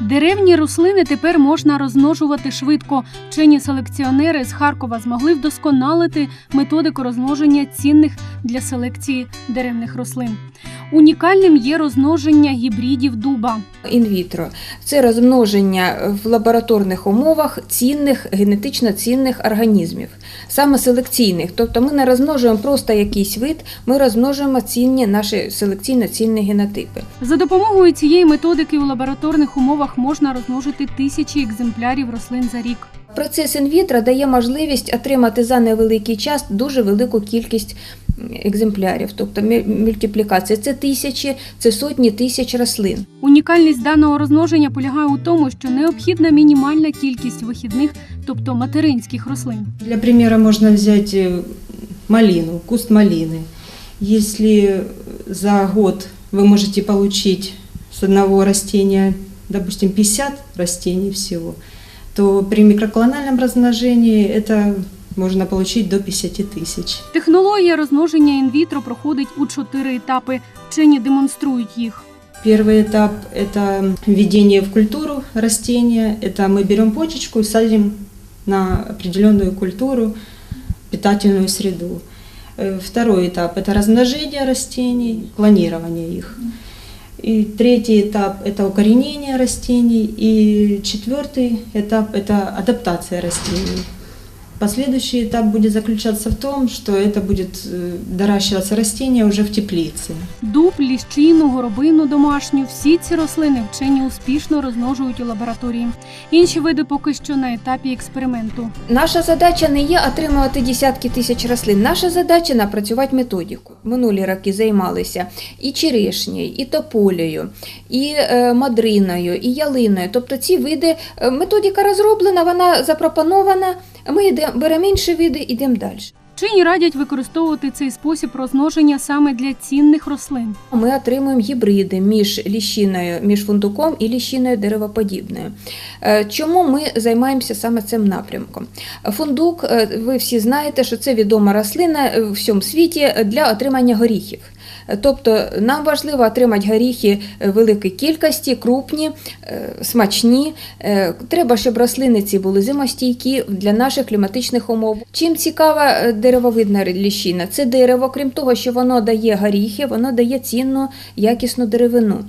Деревні рослини тепер можна розмножувати швидко. Вчені селекціонери з Харкова змогли вдосконалити методику розмноження цінних для селекції деревних рослин. Унікальним є розмноження гібридів дуба. Інвітро це розмноження в лабораторних умовах цінних генетично цінних організмів, саме селекційних. Тобто ми не розмножуємо просто якийсь вид, ми розмножуємо цінні наші селекційно цінні генотипи. За допомогою цієї методики у лабораторних умовах можна розмножити тисячі екземплярів рослин за рік. Процес інвітро дає можливість отримати за невеликий час дуже велику кількість екземплярів, тобто мю- мультиплікація. Це тисячі, це сотні тисяч рослин. Унікальність даного розмноження полягає у тому, що необхідна мінімальна кількість вихідних, тобто материнських рослин. Для примера можно взять э, малину, куст малины. Если за год вы можете получить с одного растения, допустим, 50 растений всего, то при микроклональном размножении это можно получить до 50 тысяч. Технологія розмноження інвітро проходить у чотири етапи. Вчені демонструють їх. Первый этап – это введение в культуру растения. Это мы берем почечку и садим на определенную культуру, питательную среду. Э, Второй этап – это размножение растений, клонирование их. И третий этап – это укоренение растений. И четвертый этап – это адаптация растений. Последующий этап будет заключаться в том, что это будет э, доращиваться растение уже в теплице. Дуб, ліщину, горобину домашню всі ці рослини вчені успішно розмножують у лабораторії. Інші види поки що на етапі експерименту. Наша задача не є отримувати десятки тисяч рослин. Наша задача напрацювати методику. Минулі роки займалися і черешнею, і тополею, і е, мадриною, і ялиною. Тобто ці види, е, методика розроблена, вона запропонована. Ми йдемо, беремо інші види, йдемо далі. Вчені радять використовувати цей спосіб розмноження саме для цінних рослин. Ми отримуємо гібриди між ліщиною, між фундуком і ліщиною деревоподібною. Е, Чому ми займаємося саме цим напрямком? Фундук, е, ви всі знаєте, що це відома рослина в всьому світі для отримання горіхів. Тобто нам важливо отримати горіхи е, великої кількості, крупні, е, смачні. Е, Треба, щоб рослини ці були зимостійкі для наших кліматичних умов. Чим цікава деревовидна ліщина? Це дерево, крім того, що воно дає горіхи, воно дає цінну, якісну деревину.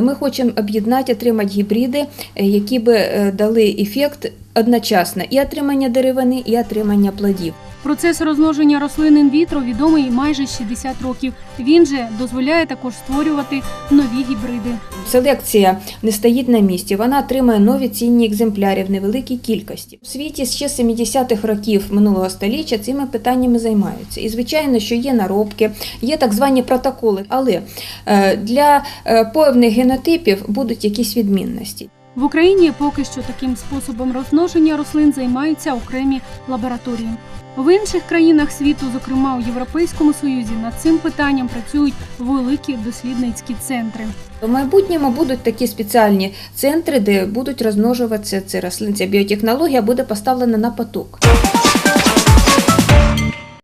Ми хочемо об'єднати, отримати гібриди, які би дали ефект одночасно і отримання деревини, і отримання плодів. Процес розмноження рослин інвітро відомий майже 60 років. Він же дозволяє також створювати нові гібриди. Селекція не стоїть на місці, вона отримує нові цінні екземпляри в невеликій кількості. У світі ще з 70-х років минулого століття цими питаннями займаються. І звичайно, що є наробки, є так звані протоколи, але е, для е, певних генотипів будуть якісь відмінності. В Україні поки що таким способом розмноження рослин займаються окремі лабораторії. В інших країнах світу, зокрема у Європейському Союзі, над цим питанням працюють великі дослідницькі центри. В майбутньому будуть такі спеціальні центри, де будуть розмножуватися ці рослини. Ця біотехнологія буде поставлена на поток.